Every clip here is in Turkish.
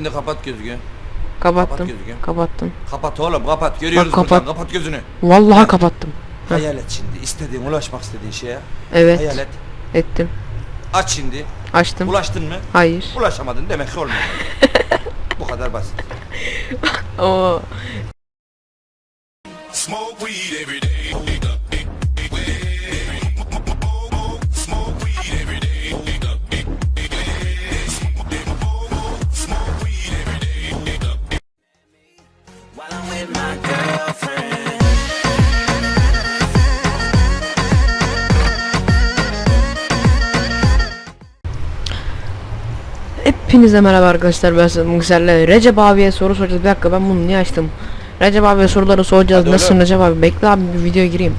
Şimdi kapat gözünü. Kapat Kapattım. gözünü. Kapattım. Kapat oğlum kapat. Görüyoruz Bak, buradan. kapat. Kapat gözünü. Vallahi Heh. kapattım. Hayal et şimdi. İstediğin, ulaşmak istediğin şeye. Evet. Hayal et. Ettim. Aç şimdi. Açtım. Ulaştın mı? Hayır. Ulaşamadın demek ki olmadı. Bu kadar basit. Oo. Hepinize merhaba arkadaşlar ben Sedat Müksel'le Recep abiye soru soracağız. Bir dakika ben bunu niye açtım? Recep abiye soruları soracağız. Hadi Nasılsın. Recep abi? Bekle abi bir videoya gireyim.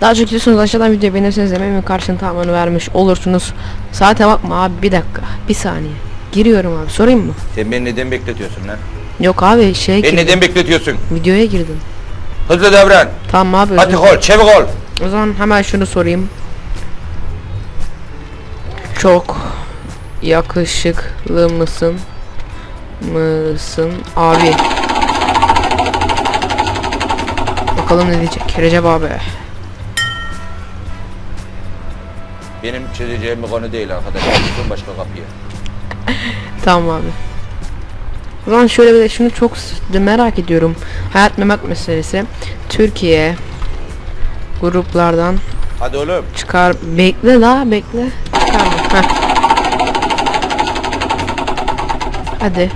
Daha çok istiyorsanız aşağıdan videoyu beğenirseniz emeğimin karşılığını tamamen vermiş olursunuz. Saate bakma abi bir dakika. Bir saniye. Giriyorum abi sorayım mı? Sen beni neden bekletiyorsun lan? Yok abi şeye Beni neden bekletiyorsun? Videoya girdim. Hızlı davran. Tamam abi. Hadi ol, çevik ol. O zaman hemen şunu sorayım. Çok yakışıklı mısın? Mısın abi? Bakalım ne diyecek Recep abi. Benim çözeceğim bir konu değil arkadaşlar. Gitsin başka kapıya. Tamam abi. O zaman şöyle bir de şunu çok merak ediyorum. Hayat memat meselesi. Türkiye gruplardan Hadi oğlum. çıkar. Bekle la bekle. Çıkarma. Heh. Hadi.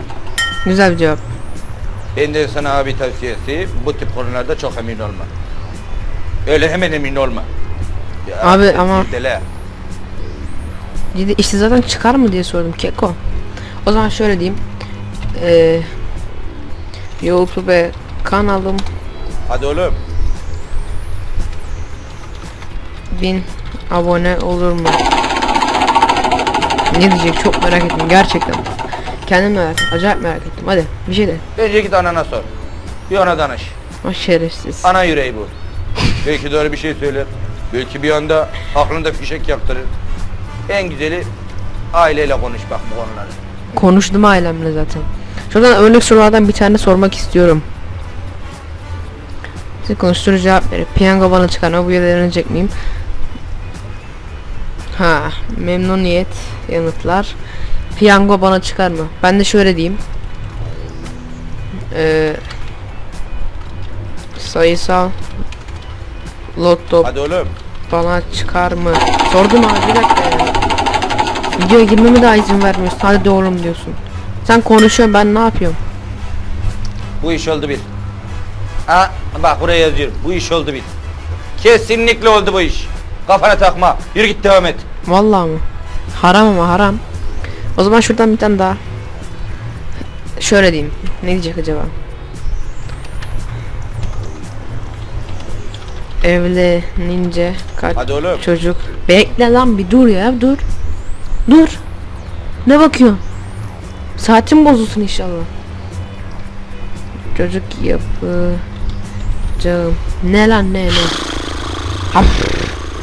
Güzel bir cevap. Ben de sana abi tavsiyesi bu tip konularda çok emin olma. Öyle hemen emin olma. Ya, Abi ama- Dele. İşte zaten çıkar mı diye sordum Keko. O zaman şöyle diyeyim. Ee, YouTube kanalım Hadi oğlum. 1000 abone olur mu? Ne diyecek çok merak ettim gerçekten. Kendim merak ettim. Acayip merak ettim. Hadi bir şey de. Önce git anana sor. Bir ona danış. O şerefsiz. Ana yüreği bu. Belki doğru bir şey söyler. Belki bir anda aklında fişek yaktırır. En güzeli aileyle konuş bak bu konuları. Konuştum ailemle zaten. Şuradan örnek sorulardan bir tane sormak istiyorum. Size konuşturucu cevap verir. Piyango bana çıkar ama bu öğrenecek miyim? Ha, memnuniyet yanıtlar. Piyango bana çıkar mı? Ben de şöyle diyeyim. Ee, sayısal Lotto Hadi oğlum. bana çıkar mı? Sordum abi bir dakika ya. Videoya girmeme daha izin vermiyorsun. Hadi de oğlum diyorsun. Sen konuşuyorsun ben ne yapıyorum? Bu iş oldu bir. Ha bak buraya yazıyorum. Bu iş oldu bir. Kesinlikle oldu bu iş. Kafana takma. Yürü git devam et. Vallahi mı? Haram ama haram. O zaman şuradan bir tane daha. Şöyle diyeyim. Ne diyecek acaba? Evlenince kaç Hadi oğlum. çocuk? Bekle lan bir dur ya dur. Dur. Ne bakıyorsun? Saatin bozulsun inşallah. Çocuk yapacağım. Ne lan ne ne? Hap.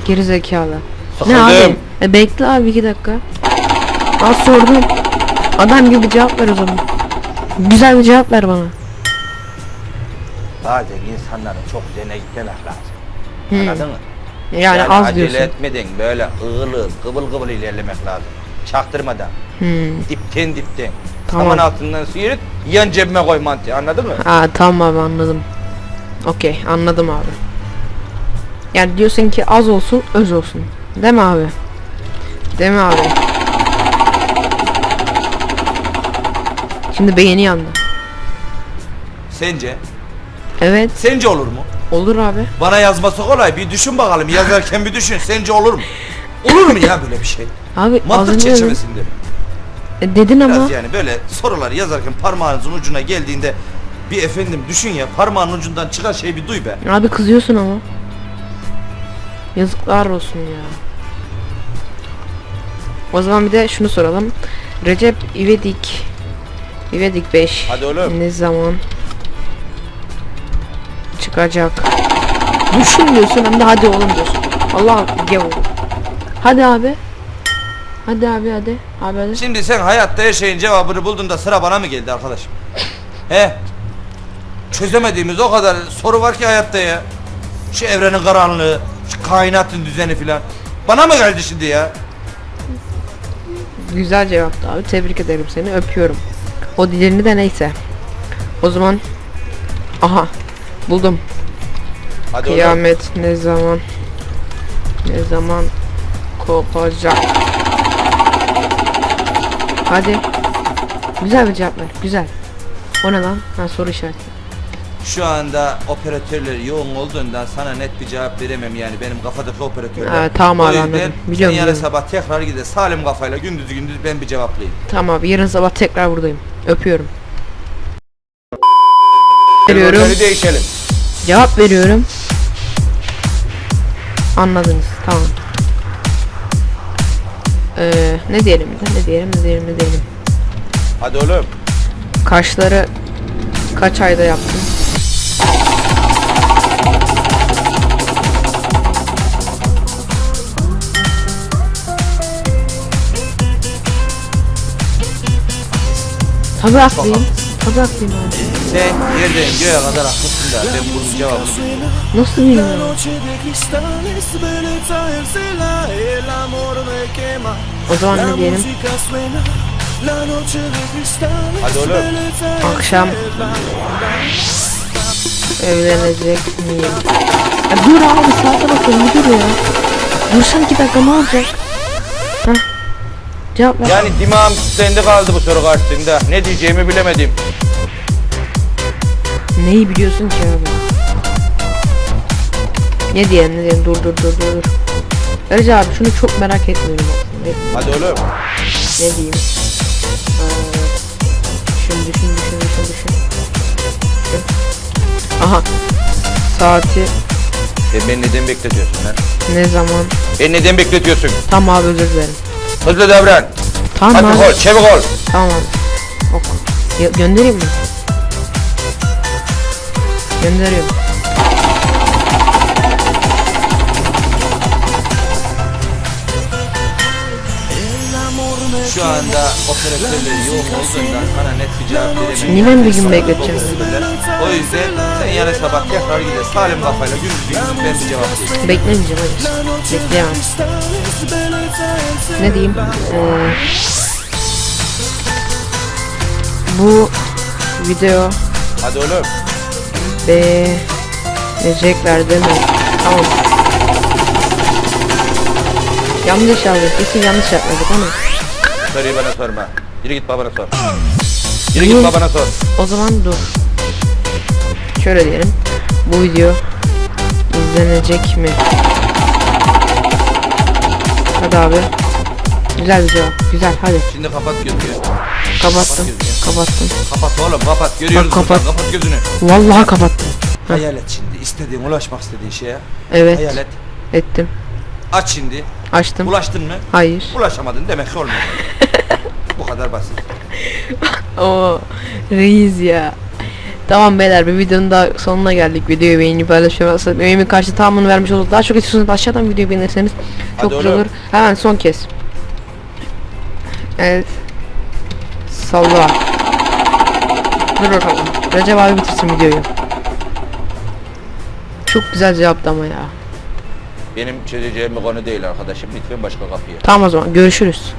Geri zekalı. Ne abi? E bekle abi iki dakika. Az sordum. Adam gibi cevap ver o zaman. Güzel bir cevap ver bana. Bazen insanların çok üzerine gitmemek lazım. Hmm. Anladın mı? Yani, az acele diyorsun. etmeden böyle ığılı, kıvıl kıvıl ilerlemek lazım. Çaktırmadan. Hmm. Dipten dipten. Tamam. Saman altından sıyırıp yan cebime koy mantığı anladın mı? Ha tamam abi anladım. Okey anladım abi. Yani diyorsun ki az olsun öz olsun. Değil mi abi? Değil mi abi? Şimdi beyni yandı. Sence? Evet Sence olur mu? olur abi. Bana yazması kolay. Bir düşün bakalım. Yazarken bir düşün. Sence olur mu? Olur mu ya böyle bir şey? Abi az Mantık önce çerçevesinde. E, dedin ama Biraz yani böyle soruları yazarken parmağınızın ucuna geldiğinde bir efendim düşün ya parmağın ucundan çıkan şey bir duy be. abi kızıyorsun ama. Yazıklar olsun ya. O zaman bir de şunu soralım. Recep İvedik İvedik 5 Hadi oğlum. ne zaman çıkacak? Düşün diyorsun hem de hadi oğlum diyorsun. Allah gavur. Hadi abi. Hadi abi hadi. Abi hadi. Şimdi sen hayatta her şeyin cevabını buldun da sıra bana mı geldi arkadaşım? He? Çözemediğimiz o kadar soru var ki hayatta ya. Şu evrenin karanlığı, şu kainatın düzeni filan. Bana mı geldi şimdi ya? Güzel cevaptı abi. Tebrik ederim seni. Öpüyorum. O dilerini de neyse. O zaman aha buldum. Hadi. Kıyamet ne zaman ne zaman kopacak? Hadi. Güzel bir cevap ver. Güzel. O ne lan? Ha soru işareti. Şu anda operatörler yoğun olduğundan sana net bir cevap veremem yani benim kafadaki operatörler. Ha, tamam o abi, yüzden anladım. sen Biliyorum, yarın biliyorum. sabah tekrar gide salim kafayla gündüz gündüz ben bir cevaplayayım. Tamam abi yarın sabah tekrar buradayım. Öpüyorum. Veriyorum. Değişelim. Cevap veriyorum. Anladınız. Tamam. Ee, ne diyelim ne diyelim ne diyelim ne diyelim. Hadi oğlum. Kaşları kaç ayda yaptın? Tabii haklıyım. Tabii haklıyım abi. Sen yerden göğe kadar haklısın da ben bunun cevabını bilmiyorum. Nasıl bilmiyorum? O zaman ne diyelim? Hadi oğlum. Akşam evlenecek miyim? Ya dur abi saate bakıyorum dur ya. Dursan iki dakika ne olacak? Cevap ver. Yani dimağım sende kaldı bu soru karşısında. Ne diyeceğimi bilemedim. Neyi biliyorsun ki abi? Ne diyelim ne diyelim dur dur dur dur dur. Ayrıca abi şunu çok merak etmiyorum aslında. Hadi oğlum. Ne diyeyim? Ee, düşün düşün düşün düşün düşün. Aha. Saati Sen beni neden bekletiyorsun lan? ne zaman? Beni neden bekletiyorsun? Tamam abi özür dilerim. Hızlı davran. Tamam Hadi abi. ol, çabuk ol. Tamam abi. Ok. Ya, göndereyim mi? Gönderiyorum. Şu anda operatörler yoğun olduğundan sana net bir cevap veremem. Yine mi bir gün bekleteceğim? O yüzden sen yarın sabah tekrar gide salim kafayla gündüz gündüz ben bir cevap vereyim. Beklemeyeceğim hayır. Bekleyemem. Ne diyeyim? Ee, bu video Hadi oğlum. beğenecekler değil mi? Tamam. Yanlış yazdık. Kesin yanlış yapmadık ama. Soruyu bana sorma. Yürü git babana sor. Yürü git babana sor. O zaman dur. Şöyle diyelim. Bu video izlenecek mi? Hadi abi. Güzel cevap. Güzel hadi. Şimdi kapat gözünü. Kapattım. gözünü. Kapattım. Kapat oğlum kapat. Görüyoruz Bak, kapat. buradan. Kapat gözünü. Vallahi kapattım. Hayal et şimdi. istediğin, ulaşmak istediğin şeye. Evet. Hayal et. Ettim. Aç şimdi. Açtım. Ulaştın mı? Hayır. Ulaşamadın demek ki olmadı. Bu kadar basit. O reis ya. Tamam beyler bir videonun daha sonuna geldik. Videoyu beğenip paylaşmayı Emeğimin karşı tamamını vermiş olduk. Daha çok istiyorsanız aşağıdan videoyu beğenirseniz çok Hadi güzel oğlum. olur. Hemen son kez. Evet. Salla. Dur bakalım. Recep abi bitirsin videoyu. Çok güzel cevaptı ama ya. Benim çözeceğim bir konu değil arkadaşım. Lütfen başka kapıya. Tamam o zaman görüşürüz.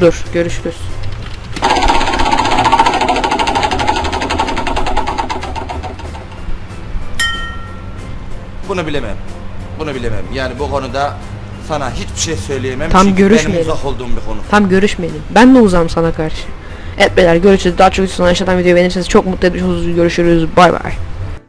Dur görüşürüz. Bunu bilemem. Bunu bilemem. Yani bu konuda sana hiçbir şey söyleyemem. Tam Çünkü benim görüşmeyelim. uzak olduğum bir konu. Tam görüşmeyelim. Ben de uzağım sana karşı. Evet beyler görüşürüz. Daha çok istiyorsanız aşağıdan videoyu beğenirseniz çok mutlu oluruz. Görüşürüz. Bay bay.